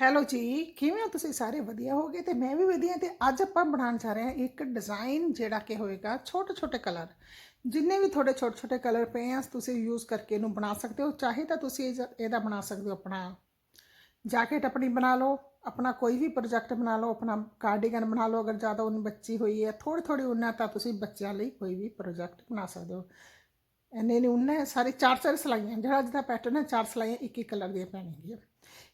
Hello ਜੀ, ਕਿਵੇਂ ਹੋ ਤੁਸੀਂ ਸਾਰੇ? ਵਧੀਆ ਹੋਗੇ? ਤੇ ਮੈਂ ਵੀ ਵਧੀਆ ਤੇ ਅੱਜ ਆਪਾਂ ਬਣਾਉਣ ਜਾ ਰਹੇ ਹਾਂ ਇੱਕ ਡਿਜ਼ਾਈਨ ਜਿਹੜਾ ਕਿ ਹੋਏਗਾ ਛੋਟੇ ਛੋਟੇ ਕਲਰ ਜਿੰਨੇ ਵੀ ਤੁਹਾਡੇ ਛੋਟੇ ਛੋਟੇ ਕਲਰ ਪਏ ਆ, ਤੁਸੀਂ ਯੂਜ਼ ਕਰਕੇ ਇਹਨੂੰ ਬਣਾ ਸਕਦੇ ਹੋ। ਚਾਹੇ ਤਾਂ ਤੁਸੀਂ ਇਹ ਜ- ਇਹਦਾ ਬਣਾ ਸਕਦੇ ਹੋ ਆਪਣਾ ਜੈਕਟ ਆਪਣੀ ਬਣਾ ਲਓ, ਆਪਣਾ ਕੋਈ ਵੀ ਪ੍ਰੋਜੈਕਟ ਬਣਾ ਲਓ, ਆਪਣਾ ਕਾਰਡੀਗਨ ਬਣਾ ਲਓ। ਅਗਰ ਜ਼ਿਆਦਾ ਉਨ ਬੱਚੀ ਹੋਈ ਹੈ ਥੋੜੀ ਥੋੜੀ ਉਨ ਤਾਂ ਤੁਸੀਂ ਬੱਚਿਆਂ ਲਈ ਕੋਈ ਵੀ ਪ੍ਰੋਜੈਕਟ ਬਣਾ ਸਕਦੇ ਹੋ। ਇੰਨੇ ਨਹੀਂ ਉਨ ਸਾਰੇ ਚਾਰ ਚਾਰ ਸਲਾਈਆਂ, ਜਿਹੜਾ ਅੱਜ ਦਾ ਪੈਟਰਨ ਹੈ, ਚਾਰ ਸਲਾਈਆਂ ਇੱਕ ਇੱਕ ਕਲਰ ਦੀਆਂ ਪੈਣਗੀਆਂ।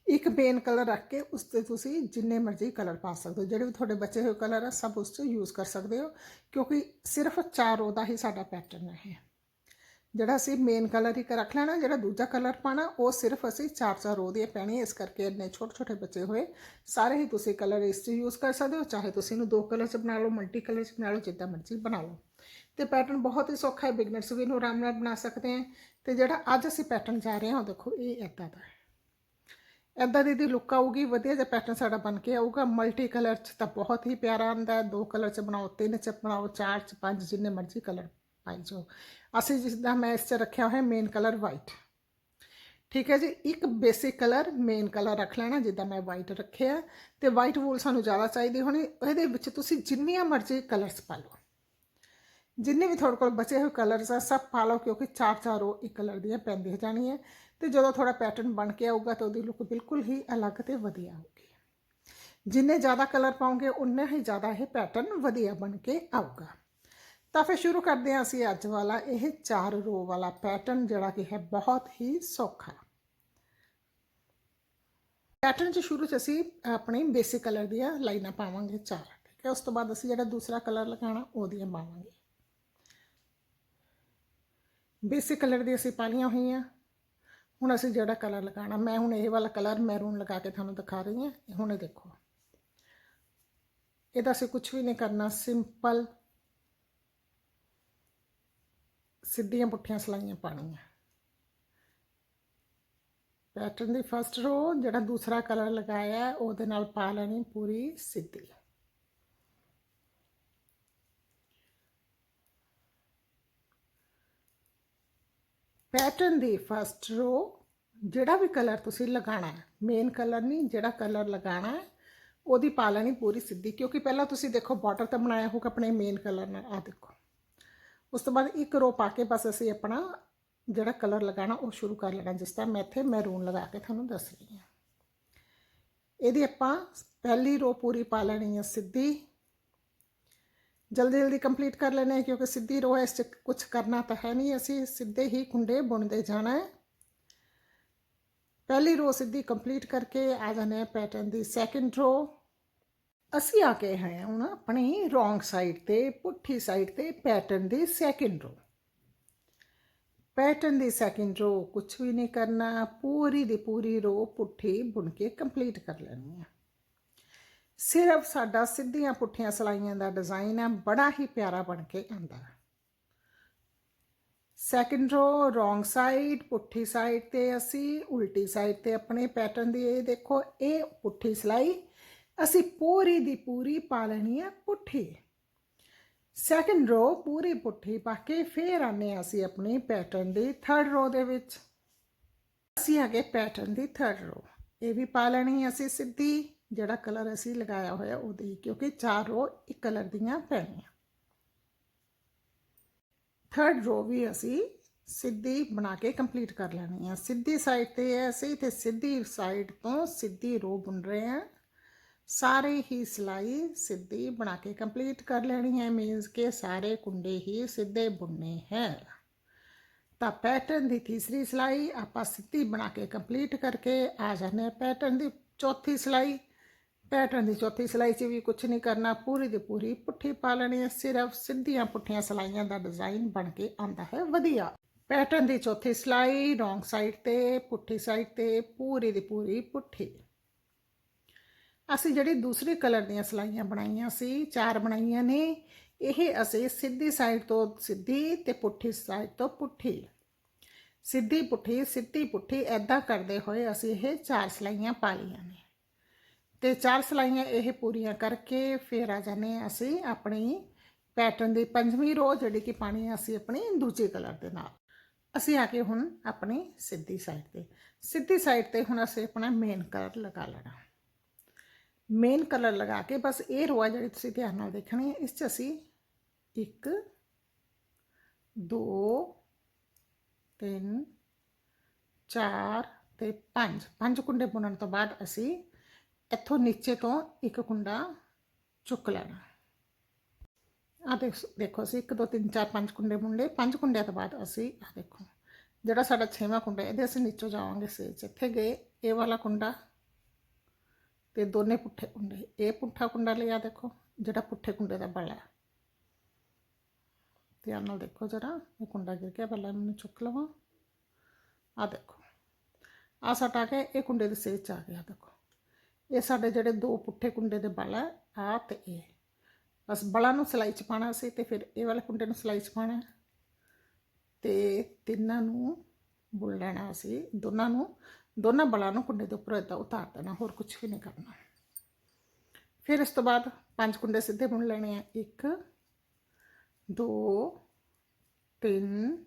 ਇੱਕ ਮੇਨ ਕਲਰ ਰੱਖ ਕੇ ਉਸ ਤੇ ਤੁਸੀਂ ਜਿੰਨੇ ਮਰਜ਼ੀ ਕਲਰ ਪਾ ਸਕਦੇ ਹੋ। ਜਿਹੜੇ ਵੀ ਤੁਹਾਡੇ ਬਚੇ ਹੋਏ ਕਲਰ ਆ, ਸਭ ਉਸ 'ਚ ਯੂਜ਼ ਕਰ ਸਕਦੇ ਹੋ, ਕਿਉਂਕਿ ਸਿਰਫ ਚਾਰ ਉਹਦਾ ਹੀ ਸਾਡਾ ਪੈਟਰਨ ਹੈ। ਇਹ। ਜਿਹੜਾ ਅਸੀਂ ਮੇਨ ਕਲਰ ਇੱਕ ਰੱਖ ਲੈਣਾ, ਜਿਹੜਾ ਦੂਜਾ ਕਲਰ ਪਾਣਾ ਉਹ ਸਿਰਫ ਅਸੀਂ ਚਾਰ ਚਾਰ ਰੋ ਦੀਆਂ ਪੈਣੀ, ਇਸ ਕਰਕੇ ਇੰਨੇ ਛੋਟੇ ਛੋਟੇ ਬਚੇ ਹੋਏ, ਸਾਰੇ ਹੀ ਤੁਸੀਂ ਕਲਰ ਇਸ 'ਚ ਯੂਜ਼ ਕਰ ਸਕਦੇ ਹੋ, ਚਾਹੇ ਤੁਸੀਂ ਇਹਨੂੰ ਦੋ ਕਲਰ 'ਚ ਬਣਾ ਲਓ ਮਲਟੀ ਕਲਰ 'ਚ ਬਣਾ ਲਓ, ਜਿੱਦਾਂ ਮਰਜ਼ੀ ਬਣਾ ਲਓ। ਤੇ ਪੈਟਰਨ ਬਹੁਤ ਹੀ ਸੌਖਾ ਹੈ ਬਿਗਨਰਸ ਵੀ ਇਹਨੂੰ ਆਰਾਮ ਨਾਲ ਬਣਾ ਸਕਦੇ ਹੈ। ਤੇ ਜਿਹੜਾ ਅੱਜ ਅਸੀਂ ਪੈਟਰਨ ਜਾ ਰਹੇ ਹਾਂ, ਉਹ ਦੇਖੋ, ਇਹ ਇੱਦਾਂ ਦਾ ਹੈ। ਇੱਦਾਂ ਦੀ ਦੀ ਲੁੱਕ ਆਊਗੀ, ਵਧੀਆ ਜਿਹਾ ਪੈਟਰਨ ਸਾਡਾ ਬਣ ਕੇ ਆਊਗਾ। ਮਲਟੀ ਕਲਰ 'ਚ ਤਾਂ ਬਹੁਤ ਹੀ ਪਿਆਰਾ ਆਉਂਦਾ ਹੈ। ਦੋ ਕਲਰ 'ਚ ਬਣਾਓ, ਤਿੰਨ 'ਚ ਬਣਾਓ, ਚਾਰ 'ਚ ਪੰਜ, ਜਿੰਨੇ ਮਰਜ਼ੀ ਕਲਰ ਪਾਈ ਜਾਓ। ਅਸੀਂ ਜਿਸਦਾ ਮੈਂ ਇਸ 'ਚ ਰੱਖਿਆ ਹੋਇਆ ਮੇਨ ਕਲਰ ਵਾਈਟ ਠੀਕ ਹੈ ਜੀ, ਇੱਕ ਬੇਸਿਕ ਕਲਰ ਮੇਨ ਕਲਰ ਰੱਖ ਲੈਣਾ, ਜਿੱਦਾਂ ਮੈਂ ਵਾਈਟ ਰੱਖਿਆ। ਤੇ ਵਾਈਟ ਵੂਲ ਸਾਨੂੰ ਜ਼ਿਆਦਾ ਚਾਹੀਦੀ ਹੋਣੀ। ਇਹਦੇ ਵਿੱਚ ਤੁਸੀਂ ਜਿੰਨੀਆਂ ਮਰਜ਼ੀ ਕਲਰਸ ਪਾ ਲਓ। ਜਿੰਨੇ ਵੀ ਤੁਹਾਡੇ ਕੋਲ ਬਚੇ ਹੋਏ ਕਲਰਸ ਆ ਸਭ ਪਾ ਲਓ ਕਿਉਂਕਿ ਚਾਰ ਚਾਰ ਉਹ ਇੱਕ ਕਲਰ ਦੀਆਂ ਪੈਂਦੀਆਂ ਜਾਣੀਆਂ ਤੇ ਜਦੋਂ ਥੋੜਾ ਪੈਟਰਨ ਬਣ ਕੇ ਆਊਗਾ ਤਾਂ ਉਹਦੀ ਲੁੱਕ ਬਿਲਕੁਲ ਹੀ ਅਲੱਗ ਤੇ ਵਧੀਆ ਆਊਗੀ ਜਿੰਨੇ ਜ਼ਿਆਦਾ ਕਲਰ ਪਾਉਂਗੇ ਉਨੇ ਹੀ ਜ਼ਿਆਦਾ ਇਹ ਪੈਟਰਨ ਵਧੀਆ ਬਣ ਕੇ ਆਊਗਾ ਤਾਂ ਫਿਰ ਸ਼ੁਰੂ ਕਰਦੇ ਹਾਂ ਅਸੀਂ ਅੱਜ ਵਾਲਾ ਇਹ ਚਾਰ ਰੋ ਵਾਲਾ ਪੈਟਰਨ ਜਿਹੜਾ ਕਿ ਹੈ ਬਹੁਤ ਹੀ ਸੌਖਾ ਪੈਟਰਨ ਚ ਸ਼ੁਰੂ ਚ ਅਸੀਂ ਆਪਣੀ ਬੇਸਿਕ ਕਲਰ ਦੀਆਂ ਲਾਈਨਾਂ ਪਾਵਾਂਗੇ ਚਾਰ ਠੀਕ ਹੈ ਉਸ ਤੋਂ ਬਾਅਦ ਅਸੀਂ ਜਿਹੜਾ ਦੂਸਰਾ ਕਲਰ ਲਗਾਉਣਾ ਉਹਦੀਆਂ ਪਾਵਾਂਗੇ ਬੇਸਿਕ ਕਲਰ ਦੀ ਅਸੀਂ ਪਾਲੀਆਂ ਹੋਈਆਂ। ਹੁਣ ਅਸੀਂ ਜਿਹੜਾ ਕਲਰ ਲਗਾਉਣਾ, ਮੈਂ ਹੁਣ ਇਹ ਵਾਲਾ ਕਲਰ ਮੈਰੂਨ ਲਗਾ ਕੇ ਤੁਹਾਨੂੰ ਦਿਖਾ ਰਹੀ ਹਾਂ, ਇਹ ਹੁਣ ਇਹ ਦੇਖੋ। ਇਹਦਾ ਅਸੀਂ ਕੁਝ ਵੀ ਨਹੀਂ ਕਰਨਾ, ਸਿੰਪਲ ਸਿੱਧੀਆਂ ਪੁੱਠੀਆਂ ਸਲਾਈਆਂ ਪਾਣੀਆਂ ਪੈਟਰਨ ਦੀ ਫਸਟ ਰੋ ਜਿਹੜਾ ਦੂਸਰਾ ਕਲਰ ਲਗਾਇਆ, ਉਹਦੇ ਨਾਲ ਪਾ ਲੈਣੀ ਪੂਰੀ ਸਿੱਧੀ। ਪੈਟਰਨ ਦੀ ਫਸਟ ਰੋ ਜਿਹੜਾ ਵੀ ਕਲਰ ਤੁਸੀਂ ਲਗਾਣਾ ਹੈ ਮੇਨ ਕਲਰ ਨਹੀਂ, ਜਿਹੜਾ ਕਲਰ ਲਗਾਣਾ ਹੈ, ਉਹਦੀ ਪਾ ਲੈਣੀ ਪੂਰੀ ਸਿੱਧੀ, ਕਿਉਂਕਿ ਪਹਿਲਾਂ ਤੁਸੀਂ ਦੇਖੋ ਬਾਰਡਰ ਤਾਂ ਬਣਾਇਆ ਹੋਊਗਾ ਆਪਣੇ ਮੇਨ ਕਲਰ ਨਾਲ ਆ ਦੇਖੋ। ਉਸ ਤੋਂ ਬਾਅਦ ਇੱਕ ਰੋ ਪਾ ਕੇ ਬਸ ਅਸੀਂ ਆਪਣਾ ਜਿਹੜਾ ਕਲਰ ਲਗਾਣਾ ਉਹ ਸ਼ੁਰੂ ਕਰ ਲੈਣਾ, ਜਿਸ ਤਰ੍ਹਾਂ ਮੈਂ ਇੱਥੇ ਮੈਰੂਨ ਲਗਾ ਕੇ ਤੁਹਾਨੂੰ ਦੱਸ ਰਹੀ ਹਾਂ। ਇਹਦੀ ਆਪਾਂ ਪਹਿਲੀ ਰੋ ਪੂਰੀ ਪਾ ਲੈਣੀ ਹੈ ਸਿੱਧੀ ਜਲਦੀ ਜਲਦੀ ਕੰਪਲੀਟ ਕਰ ਲੈਣੇ ਕਿਉਂਕਿ ਸਿੱਧੀ ਰੋ ਇਸ 'ਚ ਕੁਝ ਕਰਨਾ ਤਾਂ ਹੈ ਨਹੀਂ। ਅਸੀਂ ਸਿੱਧੇ ਹੀ ਕੁੰਡੇ ਬੁਣਦੇ ਜਾਣਾ ਹੈ। ਪਹਿਲੀ ਰੋ ਸਿੱਧੀ ਕੰਪਲੀਟ ਕਰਕੇ ਆ ਜਾਣੇ ਪੈਟਰਨ ਦੀ ਸੈਕਿੰਡ ਰੋ ਅਸੀਂ ਆ ਕੇ ਹੈ ਹੁਣ ਆਪਣੀ ਰੋਂਗ ਸਾਈਡ ਤੇ, ਪੁੱਠੀ ਸਾਈਡ ਤੇ ਪੈਟਰਨ ਦੀ ਸੈਕਿੰਡ ਰੋ ਪੈਟਰਨ ਦੀ ਸੈਕਿੰਡ ਰੋ ਕੁਝ ਵੀ ਨਹੀਂ ਕਰਨਾ, ਪੂਰੀ ਦੀ ਪੂਰੀ ਰੋ ਪੁੱਠੀ ਬੁਣ ਕੇ ਕੰਪਲੀਟ ਕਰ ਲੈਣੀ ਹੈ ਸਿਰਫ ਸਾਡਾ ਸਿੱਧੀਆਂ ਪੁੱਠੀਆਂ ਸਲਾਈਆਂ ਦਾ ਡਿਜ਼ਾਈਨ ਹੈ ਬੜਾ ਹੀ ਪਿਆਰਾ ਬਣ ਕੇ ਆਂਦਾ ਹੈ। ਸੈਕਿੰਡ ਰੋ ਰੋਂਗ ਸਾਈਡ ਪੁੱਠੀ ਸਾਈਡ ਤੇ ਅਸੀਂ ਉਲਟੀ ਸਾਈਡ ਤੇ ਆਪਣੇ ਪੈਟਰਨ ਦੀ ਇਹ ਦੇਖੋ, ਇਹ ਪੁੱਠੀ ਸਲਾਈ ਅਸੀਂ ਪੂਰੀ ਦੀ ਪੂਰੀ ਪਾ ਲੈਣੀ ਹੈ ਪੁੱਠੀ। ਸੈਕਿੰਡ ਰੋ ਪੂਰੀ ਪੁੱਠੀ ਪਾ ਕੇ ਫੇਰ ਆਨੇ ਹਾਂ ਅਸੀਂ ਆਪਣੀ ਪੈਟਰਨ ਦੀ ਥਰਡ ਰੋ ਦੇ ਵਿੱਚ। ਅਸੀਂ ਆ ਪੈਟਰਨ ਦੀ ਥਰਡ ਰੋ ਇਹ ਵੀ ਪਾ ਲੈਣੀ ਅਸੀਂ ਸਿੱਧੀ। ਜਿਹੜਾ ਕਲਰ ਅਸੀਂ ਲਗਾਇਆ ਹੋਇਆ ਉਹਦੀ, ਕਿਉਂਕਿ ਚਾਰ ਰੋ ਇੱਕ ਕਲਰ ਦੀਆਂ ਪੈਣੀਆਂ। ਥਰਡ ਰੋ ਵੀ ਅਸੀਂ ਸਿੱਧੀ ਬਣਾ ਕੇ ਕੰਪਲੀਟ ਕਰ ਲੈਣੀ ਹੈ ਸਿੱਧੀ ਸਾਈਡ ਤੇ ਹੈ ਅਸੀਂ ਤੇ ਸਿੱਧੀ ਸਾਈਡ ਤੋਂ ਸਿੱਧੀ ਰੋ ਬੁਣ ਰਹੇ ਹਾਂ ਸਾਰੇ ਹੀ ਸਿਲਾਈ ਸਿੱਧੀ ਬਣਾ ਕੇ ਕੰਪਲੀਟ ਕਰ ਲੈਣੀ ਹੈ ਮੀਨਸ ਕਿ ਸਾਰੇ ਕੁੰਡੇ ਹੀ ਸਿੱਧੇ ਬੁਣਨੇ ਹੈ। ਤਾਂ ਪੈਟਰਨ ਦੀ ਤੀਸਰੀ ਸਿਲਾਈ ਆਪਾਂ ਸਿੱਧੀ ਬਣਾ ਕੇ ਕੰਪਲੀਟ ਕਰਕੇ ਆ ਜਾਂਦੇ ਹਾਂ ਪੈਟਰਨ ਦੀ ਚੌਥੀ ਸਿਲਾਈ ਪੈਟਰਨ ਦੀ ਚੌਥੀ ਸਿਲਾਈ 'ਚ ਵੀ ਕੁਝ ਨਹੀਂ ਕਰਨਾ, ਪੂਰੀ ਦੀ ਪੂਰੀ ਪੁੱਠੀ ਪਾ ਲੈਣੀ ਹੈ ਸਿਰਫ ਸਿੱਧੀਆਂ ਪੁੱਠੀਆਂ ਸਿਲਾਈਆਂ ਦਾ ਡਿਜ਼ਾਈਨ ਬਣ ਕੇ ਆਉਂਦਾ ਹੈ, ਵਧੀਆ। ਪੈਟਰਨ ਦੀ ਚੌਥੀ ਸਿਲਾਈ ਰੋਂਗ ਸਾਈਡ ਤੇ, ਪੁੱਠੀ ਸਾਈਡ ਤੇ, ਪੂਰੀ ਦੀ ਪੂਰੀ ਪੁੱਠੀ। ਅਸੀਂ ਜਿਹੜੀ ਦੂਸਰੇ ਕਲਰ ਦੀਆਂ ਸਲਾਈਆਂ ਬਣਾਈਆਂ ਸੀ, ਚਾਰ ਬਣਾਈਆਂ ਨੇ, ਇਹ ਅਸੀਂ ਸਿੱਧੀ ਸਾਈਡ ਤੋਂ ਸਿੱਧੀ ਤੇ ਪੁੱਠੀ ਸਾਈਡ ਤੋਂ ਪੁੱਠੀ। ਸਿੱਧੀ ਪੁੱਠੀ ਸਿੱਧੀ ਪੁੱਠੀ ਐਦਾਂ ਕਰਦੇ ਹੋਏ ਅਸੀਂ ਇਹ ਚਾਰ ਸਲਾਈਆਂ ਪਾ ਲਈਆਂ ਨੇ। ਤੇ ਚਾਰ ਸਲਾਈਆਂ ਇਹ ਪੂਰੀਆਂ ਕਰਕੇ ਫਿਰ ਆ ਜਾਣੇ ਅਸੀਂ ਆਪਣੀ ਪੈਟਰਨ ਦੀ ਪੰਜਵੀਂ ਰੋ ਜਿਹੜੀ ਕਿ ਪਾਣੀ ਅਸੀਂ ਆਪਣੀ ਦੂਜੇ ਕਲਰ ਦੇ ਨਾਲ। ਅਸੀਂ ਆ ਕੇ ਹੁਣ ਆਪਣੀ ਸਿੱਧੀ ਸਾਈਡ ਤੇ, ਸਿੱਧੀ ਸਾਈਡ ਤੇ ਹੁਣ ਅਸੀਂ ਆਪਣਾ ਮੇਨ ਕਲਰ ਲਗਾ ਲੈਣਾ। ਮੇਨ ਕਲਰ ਲਗਾ ਕੇ ਬਸ ਇਹ ਰੋ ਆ ਜਿਹੜੀ ਤੁਸੀਂ ਧਿਆਨ ਨਾਲ ਦੇਖਣੀ ਹੈ, ਇਸ 'ਚ ਅਸੀਂ 1 2 3 4 ਤੇ 5 ਪੰਜ ਕੁੰਡੇ ਬੁਣਨ ਤੋਂ ਬਾਅਦ ਅਸੀਂ ਇੱਥੋਂ ਨੀਚੇ ਤੋਂ ਇੱਕ ਕੁੰਡਾ ਚੁੱਕ ਲੈਣਾ। ਆ ਦੇਖੋ ਅਸੀਂ 1 2 3 4 5 ਕੁੰਡੇ ਮੁੰਡੇ। ਪੰਜ ਕੁੰਡਿਆਂ ਤੋਂ ਬਾਅਦ ਅਸੀਂ ਆ ਦੇਖੋ, ਜਿਹੜਾ ਸਾਡਾ ਛੇਵਾਂ ਕੁੰਡਾ, ਇਹਦੇ ਅਸੀਂ ਨੀਚੋਂ ਜਾਵਾਂਗੇ ਸੇਜ। ਇੱਥੇ ਗਏ, ਇਹ ਵਾਲਾ ਕੁੰਡਾ ਤੇ ਦੋਨੇ ਪੁੱਠੇ ਕੁੰਡੇ। ਇਹ ਪੁੱਠਾ ਕੁੰਡਾ ਲਿਆ ਦੇਖੋ, ਜਿਹੜਾ ਪੁੱਠੇ ਕੁੰਡੇ ਦਾ ਬਲ ਹੈ। ਧਿਆਨ ਨਾਲ ਦੇਖੋ ਜਰਾ, ਇਹ ਕੁੰਡਾ ਗਿਰ ਗਿਆ, ਪਹਿਲਾਂ ਮੈਨੂੰ ਚੁੱਕ ਲਵਾਂ। ਆ ਦੇਖੋ ਆ ਸਟਾ ਕੇ ਇਹ ਕੁੰਡੇ ਦੇ ਸੇਜ ਚ ਆ ਗਿਆ, ਦੇਖੋ। ਇਹ ਸਾਡੇ ਜਿਹੜੇ ਦੋ ਪੁੱਠੇ ਕੁੰਡੇ ਦੇ ਬਲ ਹੈ ਆ ਤੇ ਇਹ। ਬਸ ਬਲਾਂ ਨੂੰ ਸਲਾਈ ਚ ਪਾਣਾ ਸੀ ਤੇ ਫਿਰ ਇਹ ਵਾਲੇ ਕੁੰਡੇ ਨੂੰ ਸਲਾਈ ਚ ਪਾਣਾ ਤੇ ਤਿੰਨਾਂ ਨੂੰ ਬੁਣ ਲੈਣਾ ਸੀ। ਦੋਨਾਂ ਨੂੰ, ਦੋਨਾਂ ਬਲਾਂ ਨੂੰ ਕੁੰਡੇ ਦੇ ਉੱਪਰ ਏਦਾਂ ਉਤਾਰ ਦੇਣਾ, ਹੋਰ ਕੁਝ ਵੀ ਨਹੀਂ ਕਰਨਾ। ਫਿਰ ਇਸ ਤੋਂ ਬਾਅਦ ਪੰਜ ਕੁੰਡੇ ਸਿੱਧੇ ਬੁਣ ਲੈਣੇ ਆ। 1 2 3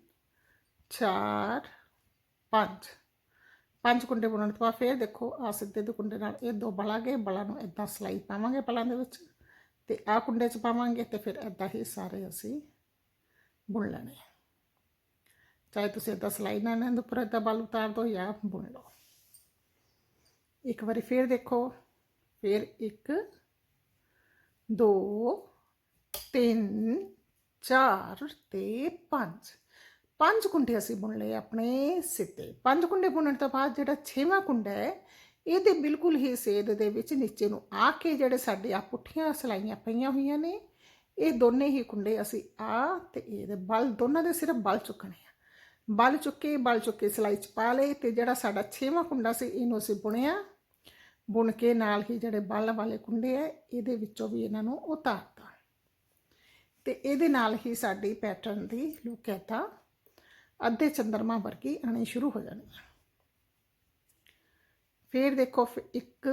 4 5 ਪੰਜ ਕੁੰਡੇ ਬੁਣਨ ਤੋਂ ਬਾਅਦ ਫਿਰ ਦੇਖੋ ਆ ਸਿੱਧੇ ਦੇ ਕੁੰਡੇ ਨਾਲ ਇਹ ਦੋ ਬਲਾਂ ਗਏ, ਬਲਾਂ ਨੂੰ ਇਦਾਂ ਸਲਾਈ ਪਾਵਾਂਗੇ ਬਲਾਂ ਦੇ ਵਿੱਚ ਤੇ ਆ ਕੁੰਡੇ 'ਚ ਪਾਵਾਂਗੇ ਤੇ ਫਿਰ ਇਦਾਂ ਹੀ ਸਾਰੇ ਅਸੀਂ ਬੁਣ ਲੈਣੇ ਚਾਹੇ ਤੁਸੀਂ ਇਦਾਂ ਸਲਾਈ ਨਾਲ ਇਹਨਾਂ ਦੇ ਉੱਪਰ ਇਦਾਂ ਬਲ ਉਤਾਰ ਦਿਓ ਜਾਂ ਬੁਣ ਲਓ। ਇੱਕ ਵਾਰੀ ਫੇਰ ਦੇਖੋ, ਫਿਰ 1 2 3 4 ਤੇ 5 ਪੰਜ ਕੁੰਡੇ ਅਸੀਂ ਬੁਣ ਲਏ ਆਪਣੇ ਸਿੱਤੇ ਪੰਜ ਕੁੰਡੇ ਬੁਣਨ ਤੋਂ ਬਾਅਦ ਜਿਹੜਾ ਛੇਵਾਂ ਕੁੰਡਾ ਹੈ, ਇਹਦੇ ਬਿਲਕੁਲ ਹੀ ਸੇਧ ਦੇ ਵਿੱਚ ਨੀਚੇ ਨੂੰ ਆ ਕੇ ਜਿਹੜੇ ਸਾਡੇ ਆ ਪੁੱਠੀਆਂ ਸਲਾਈਆਂ ਪਈਆਂ ਹੋਈਆਂ ਨੇ, ਇਹ ਦੋਨੇ ਹੀ ਕੁੰਡੇ ਅਸੀਂ ਆ ਤੇ ਇਹਦੇ ਬਲ, ਦੋਨਾਂ ਦੇ ਸਿਰਫ ਬਲ ਚੁੱਕਣੇ ਆ। ਬਲ ਚੁੱਕੇ ਬਲ ਚੁੱਕੇ ਸਲਾਈ ਚ ਪਾ ਲਏ ਤੇ ਜਿਹੜਾ ਸਾਡਾ ਛੇਵਾਂ ਕੁੰਡਾ ਸੀ, ਇਹਨੂੰ ਅਸੀਂ ਬੁਣਿਆ। ਬੁਣ ਕੇ ਨਾਲ ਹੀ ਜਿਹੜੇ ਬਲ ਵਾਲੇ ਕੁੰਡੇ ਆ ਇਹਦੇ ਵਿੱਚੋਂ ਵੀ ਇਹਨਾਂ ਨੂੰ ਉਤਾਰਤਾ। ਤੇ ਇਹਦੇ ਨਾਲ ਹੀ ਸਾਡੀ ਪੈਟਰਨ ਦੀ ਲੁੱਕ ਹੈ ਤਾਂ ਅੱਧੇ ਚੰਦਰਮਾ ਵਰਗੀ ਆਣੀ ਸ਼ੁਰੂ ਹੋ ਜਾਣੀ ਹੈ ਫਿਰ ਦੇਖੋ 1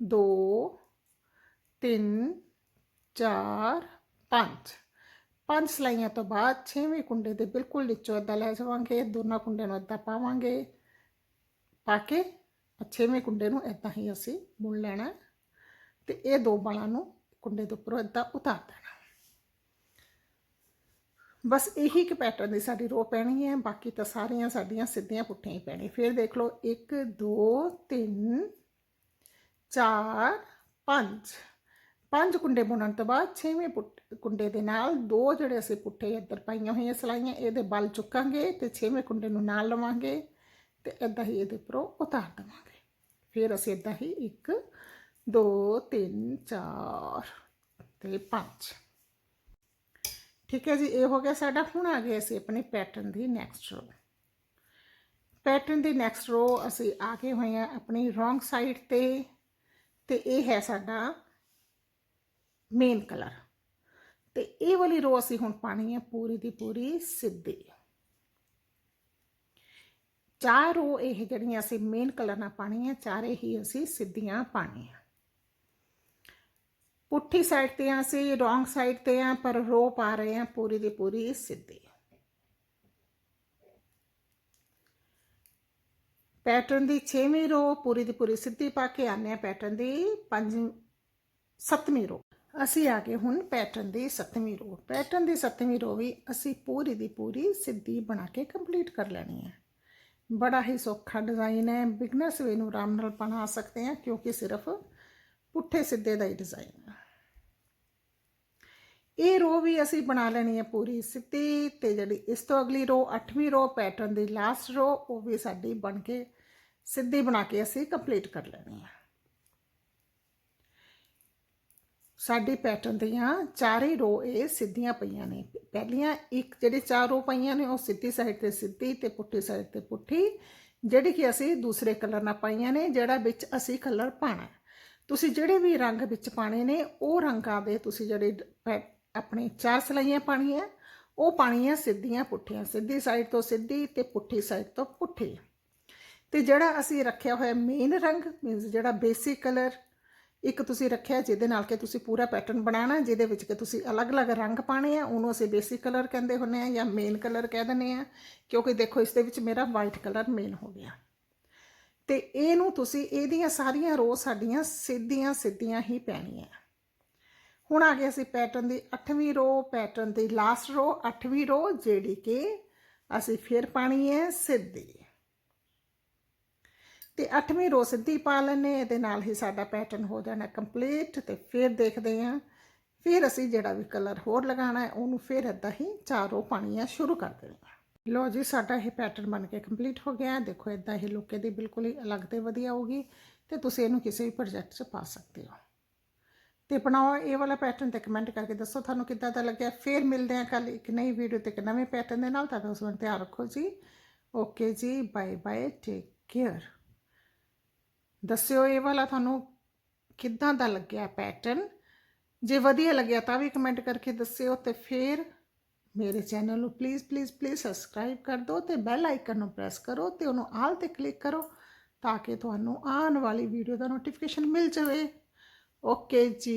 2 3 4 5 ਪੰਜ। ਸਲਾਈਆਂ ਤੋਂ ਬਾਅਦ ਛੇਵੇਂ ਕੁੰਡੇ ਦੇ ਬਿਲਕੁਲ ਨੀਚੋਂ ਇਦਾਂ ਲੈ ਜਾਵਾਂਗੇ, ਦੋਨਾਂ ਕੁੰਡਿਆਂ ਨੂੰ ਇਦਾਂ ਪਾਵਾਂਗੇ। ਪਾ ਕੇ ਛੇਵੇਂ ਕੁੰਡੇ ਨੂੰ ਇਦਾਂ ਹੀ ਅਸੀਂ ਬੁਣ ਲੈਣਾ ਤੇ ਇਹ ਦੋ ਬਾਲਾਂ ਨੂੰ ਕੁੰਡੇ ਦੇ ਉੱਪਰੋਂ ਇਦਾਂ ਉਤਾਰ ਦੇਣਾ ਬਸ ਇਹੀ ਇੱਕ ਪੈਟਰਨ ਦੀ ਸਾਡੀ ਰੋ ਪੈਣੀ ਹੈ, ਬਾਕੀ ਤਾਂ ਸਾਰੀਆਂ ਸਾਡੀਆਂ ਸਿੱਧੀਆਂ ਪੁੱਠੀਆਂ ਹੀ ਪੈਣੀ ਫਿਰ ਦੇਖ ਲਓ 1 2 3 4 5 ਪੰਜ ਕੁੰਡੇ ਬੁਣਨ ਤੋਂ ਬਾਅਦ ਛੇਵੇਂ ਕੁੰਡੇ ਦੇ ਨਾਲ ਦੋ ਜਿਹੜੇ ਅਸੀਂ ਪੁੱਠੇ ਇੱਧਰ ਪਾਈਆਂ ਹੋਈਆਂ ਸਲਾਈਆਂ, ਇਹਦੇ ਬਲ ਚੁੱਕਾਂਗੇ ਤੇ ਛੇਵੇਂ ਕੁੰਡੇ ਨੂੰ ਨਾਲ ਲਵਾਂਗੇ ਤੇ ਇਦਾਂ ਹੀ ਇਹਦੇ ਉੱਪਰੋਂ ਉਤਾਰ ਦੇਵਾਂਗੇ। ਫਿਰ ਅਸੀਂ ਇਦਾਂ ਹੀ 1 2 3 4 ਤੇ 5 ਠੀਕ ਹੈ ਜੀ, ਇਹ ਹੋ ਗਿਆ ਸਾਡਾ, ਹੁਣ ਆ ਗਏ ਅਸੀਂ ਆਪਣੀ ਪੈਟਰਨ ਦੀ ਨੈਕਸਟ ਰੋ ਪੈਟਰਨ ਦੀ ਨੈਕਸਟ ਰੋ ਅਸੀਂ ਆ ਕੇ ਹੋਏ ਆ ਆਪਣੀ ਰੋਂਗ ਸਾਈਡ ਤੇ ਤੇ ਇਹ ਹੈ ਸਾਡਾ ਮੇਨ ਕਲਰ ਤੇ ਇਹ ਵਾਲੀ ਰੋ ਅਸੀਂ ਹੁਣ ਪਾਣੀ ਹੈ ਪੂਰੀ ਦੀ ਪੂਰੀ ਸਿੱਧੀ। ਚਾਰ ਰੋ ਇਹ ਜਿਹੜੀਆਂ ਅਸੀਂ ਮੇਨ ਕਲਰ ਨਾਲ ਪਾਣੀ ਹੈ ਚਾਰੇ ਹੀ ਅਸੀਂ ਸਿੱਧੀਆਂ ਪਾਣੀਆਂ ਪੁੱਠੀ ਸਾਈਡ ਤੇ ਆ ਅਸੀਂ ਰੋਂਗ ਸਾਈਡ ਤੇ ਆ, ਪਰ ਰੋ ਪਾ ਰਹੇ ਆ ਪੂਰੀ ਦੀ ਪੂਰੀ ਸਿੱਧੀ। ਪੈਟਰਨ ਦੀ 6ਵੀਂ ਰੋ ਪੂਰੀ ਦੀ ਪੂਰੀ ਸਿੱਧੀ ਪਾ ਕੇ ਆਨੇ ਆ ਪੈਟਰਨ ਦੀ 5 7ਵੀਂ ਰੋ ਅਸੀਂ ਆ ਗਏ ਹੁਣ ਪੈਟਰਨ ਦੀ 7ਵੀਂ ਰੋ ਪੈਟਰਨ ਦੀ 7ਵੀਂ ਰੋ ਵੀ ਅਸੀਂ ਪੂਰੀ ਦੀ ਪੂਰੀ ਸਿੱਧੀ ਬਣਾ ਕੇ ਕੰਪਲੀਟ ਕਰ ਲੈਣੀ ਹੈ ਬੜਾ ਹੀ ਸੌਖਾ ਡਿਜ਼ਾਈਨ ਹੈ। ਬਿਗਨਰਸ ਵੀ ਨੂੰ ਆਰਾਮ ਨਾਲ ਬਣਾ ਸਕਦੇ ਆ, ਕਿਉਂਕਿ ਸਿਰਫ ਪੁੱਠੇ ਸਿੱਧੇ ਦਾ ਹੀ ਡਿਜ਼ਾਈਨ ਹੈ ਇਹ ਰੋ ਵੀ ਅਸੀਂ ਬਣਾ ਲੈਣੀ ਹੈ ਪੂਰੀ ਸਿੱਧੀ ਤੇ ਜਿਹੜੀ ਇਸ ਤੋਂ ਅਗਲੀ ਰੋ 8ਵੀਂ ਰੋ ਪੈਟਰਨ ਦੀ ਲਾਸਟ ਰੋ, ਉਹ ਵੀ ਸਾਡੀ ਬਣ ਕੇ ਸਿੱਧੀ ਬਣਾ ਕੇ ਅਸੀਂ ਕੰਪਲੀਟ ਕਰ ਲੈਣੀ ਹੈ। ਸਾਡੀ ਪੈਟਰਨ ਦੀਆਂ ਚਾਰੇ ਰੋ ਇਹ ਸਿੱਧੀਆਂ ਪਈਆਂ ਨੇ। ਪਹਿਲੀਆਂ ਇੱਕ ਜਿਹੜੀ ਚਾਰ ਰੋ ਪਈਆਂ ਨੇ, ਉਹ ਸਿੱਧੀ ਸਾਈਡ ਤੇ ਸਿੱਧੀ ਤੇ ਪੁੱਠੀ ਸਾਈਡ ਤੇ ਪੁੱਠੀ, ਜਿਹੜੀ ਕਿ ਅਸੀਂ ਦੂਸਰੇ ਕਲਰ ਨਾਲ ਪਾਈਆਂ ਨੇ, ਜਿਹੜਾ ਵਿੱਚ ਅਸੀਂ ਕਲਰ ਪਾਣਾ ਤੁਸੀਂ ਜਿਹੜੇ ਵੀ ਰੰਗ ਵਿੱਚ ਪਾਣੇ ਨੇ, ਉਹ ਰੰਗਾਂ ਦੇ ਤੁਸੀਂ ਜਿਹੜੇ ਆਪਣੇ ਚਾਰ ਸਲਾਈਆਂ ਪਾਣੀਆਂ, ਉਹ ਪਾਣੀਆਂ ਸਿੱਧੀਆਂ ਪੁੱਠੀਆਂ, ਸਿੱਧੀ ਸਾਈਡ ਤੋਂ ਸਿੱਧੀ ਤੇ ਪੁੱਠੀ ਸਾਈਡ ਤੋਂ ਪੁੱਠੀ। ਤੇ ਜਿਹੜਾ ਅਸੀਂ ਰੱਖਿਆ ਹੋਇਆ ਮੇਨ ਰੰਗ ਮੀਨਸ ਜਿਹੜਾ ਬੇਸਿਕ ਕਲਰ ਇੱਕ ਤੁਸੀਂ ਰੱਖਿਆ ਜਿਹਦੇ ਨਾਲ ਕਿ ਤੁਸੀਂ ਪੂਰਾ ਪੈਟਰਨ ਬਣਾਉਣਾ, ਜਿਹਦੇ ਵਿੱਚ ਕਿ ਤੁਸੀਂ ਅਲੱਗ-ਅਲੱਗ ਰੰਗ ਪਾਣੇ ਆ, ਉਹਨੂੰ ਅਸੀਂ ਬੇਸਿਕ ਕਲਰ ਕਹਿੰਦੇ ਹੁੰਨੇ ਆ ਜਾਂ ਮੇਨ ਕਲਰ ਕਹਿ ਦਿੰਦੇ ਆ, ਕਿਉਂਕਿ ਦੇਖੋ ਇਸ ਦੇ ਵਿੱਚ ਮੇਰਾ ਵਾਈਟ ਕਲਰ ਮੇਨ ਹੋ ਗਿਆ। ਤੇ ਇਹਨੂੰ ਤੁਸੀਂ ਇਹਦੀਆਂ ਸਾਰੀਆਂ ਰੋ ਸਾਡੀਆਂ ਸਿੱਧੀਆਂ ਸਿੱਧੀਆਂ ਹੀ ਪੈਣੀਆਂ। ਹੁਣ ਆ ਗਏ ਅਸੀਂ ਪੈਟਰਨ ਦੀ 8ਵੀਂ ਰੋ ਪੈਟਰਨ ਦੀ ਲਾਸਟ ਰੋ 8ਵੀਂ ਰੋ ਜਿਹੜੀ ਕਿ ਅਸੀਂ ਫਿਰ ਪਾਣੀ ਹੈ ਸਿੱਧੀ। ਤੇ 8ਵੀਂ ਰੋ ਸਿੱਧੀ ਪਾ ਲੈਣੇ ਇਹਦੇ ਨਾਲ ਹੀ ਸਾਡਾ ਪੈਟਰਨ ਹੋ ਜਾਣਾ ਕੰਪਲੀਟ ਤੇ ਫਿਰ ਦੇਖਦੇ ਹਾਂ। ਫਿਰ ਅਸੀਂ ਜਿਹੜਾ ਵੀ ਕਲਰ ਹੋਰ ਲਗਾਉਣਾ ਹੈ, ਉਹਨੂੰ ਫਿਰ ਇਦਾਂ ਹੀ ਚਾਰ ਰੋ ਪਾਣੀਆਂ ਸ਼ੁਰੂ ਕਰ ਦੇਣੀਆਂ। ਲੋ ਜੀ, ਸਾਡਾ ਇਹ ਪੈਟਰਨ ਬਣ ਕੇ ਕੰਪਲੀਟ ਹੋ ਗਿਆ ਦੇਖੋ ਇਦਾਂ ਹੀ ਲੁੱਕ ਦੀ ਬਿਲਕੁਲ ਹੀ ਅਲੱਗ ਤੇ ਵਧੀਆ ਹੋਊਗੀ ਤੇ ਤੁਸੀਂ ਇਹਨੂੰ ਕਿਸੇ ਵੀ ਪ੍ਰੋਜੈਕਟ 'ਚ ਪਾ ਸਕਦੇ ਹੋ। ਤੇ ਬਣਾਓ ਇਹ ਵਾਲਾ ਪੈਟਰਨ ਤੇ ਕਮੈਂਟ ਕਰਕੇ ਦੱਸੋ ਤੁਹਾਨੂੰ ਕਿੱਦਾਂ ਦਾ ਲੱਗਿਆ। ਫਿਰ ਮਿਲਦੇ ਹਾਂ ਕੱਲ ਇੱਕ ਨਈ ਵੀਡੀਓ ਤੇ ਇੱਕ ਨਵੇਂ ਪੈਟਰਨ ਦੇ ਨਾਲ। ਤਾਂ ਉਸ ਵਕਤ ਧਿਆਨ ਰੱਖੋ ਜੀ। ਓਕੇ ਜੀ ਬਾਏ ਬਾਏ ਟੇਕ ਕੇਅਰ ਦੱਸਿਓ ਇਹ ਵਾਲਾ ਤੁਹਾਨੂੰ ਕਿੱਦਾਂ ਦਾ ਲੱਗਿਆ ਪੈਟਰਨ ਜੇ ਵਧੀਆ ਲੱਗਿਆ ਤਾਂ ਵੀ ਕਮੈਂਟ ਕਰਕੇ ਦੱਸਿਓ ਤੇ ਫਿਰ ਮੇਰੇ ਚੈਨਲ ਨੂੰ ਪਲੀਜ਼ ਪਲੀਜ਼ ਪਲੀਜ਼ ਸਬਸਕ੍ਰਾਈਬ ਕਰ ਦਿਓ ਤੇ ਬੈਲ ਆਈਕਨ ਨੂੰ ਪ੍ਰੈਸ ਕਰੋ ਤੇ ਉਹਨੂੰ ਆਲ ਤੇ ਕਲਿੱਕ ਕਰੋ ਤਾਂ ਕਿ ਤੁਹਾਨੂੰ ਆਉਣ ਵਾਲੀ ਵੀਡੀਓ ਦਾ ਨੋਟੀਫਿਕੇਸ਼ਨ ਮਿਲ ਜਾਵੇ। ਓਕੇ ਜੀ